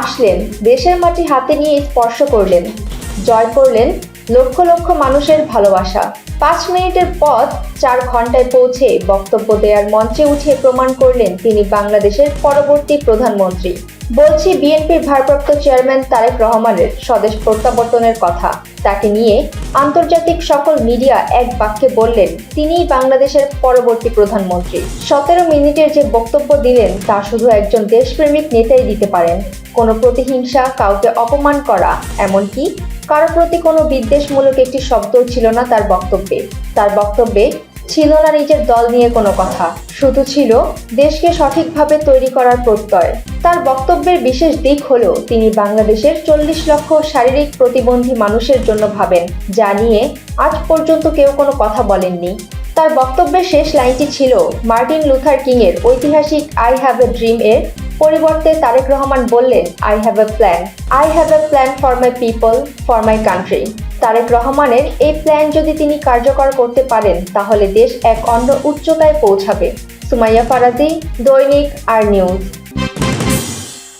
আসলেন, দেশের মাটি হাতে নিয়ে স্পর্শ করলেন। জয় করলেন লক্ষ লক্ষ মানুষের ভালোবাসা। পাঁচ মিনিটের পথ চার ঘন্টায় পৌঁছে বক্তব্য দেওয়ার মঞ্চে উঠে প্রমাণ করলেন তিনি বাংলাদেশের পরবর্তী প্রধানমন্ত্রী। বলছি বিএনপির ভারপ্রাপ্ত চেয়ারম্যান তারেক রহমানের স্বদেশ প্রত্যাবর্তনের কথা। তাকে নিয়ে আন্তর্জাতিক সকল মিডিয়া এক বাক্যে বললেন, তিনিই বাংলাদেশের পরবর্তী প্রধানমন্ত্রী। সতেরো মিনিটের যে বক্তব্য দিলেন, তা শুধু একজন দেশপ্রেমিক নেতাই দিতে পারেন। কোনো প্রতিহিংসা, কাউকে অপমান করা, এমনকি কারও প্রতি কোনো বিদ্বেষমূলক একটি শব্দও ছিল না তার বক্তব্যে। তার বক্তব্যে, ছিল না নিজের দল নিয়ে কোনো কথা। শুধু ছিল, দেশকে সঠিকভাবে তৈরি করার প্রত্যয়। তার বক্তব্যের বিশেষ দিক হলো, তিনি বাংলাদেশের চল্লিশ লক্ষ শারীরিক প্রতিবন্ধী মানুষের জন্য ভাবেন, যা নিয়ে আজ পর্যন্ত কেউ কোনো কথা বলেননি। তার বক্তব্যের শেষ লাইনটি ছিল, মার্টিন লুথার কিং এর ঐতিহাসিক আই হ্যাভ এ ড্রিম এর পরিবর্তে তারেক রহমান বললেন, I have a plan. I have a plan for my people, for my country. Tarek রহমানের এই প্ল্যান যদি তিনি কার্যকর করতে পারেন, তাহলে দেশ এক অন্য উচ্চতায় পৌঁছাবে। সুমাইয়া ফারাজি দৈনিক আর নিউজ।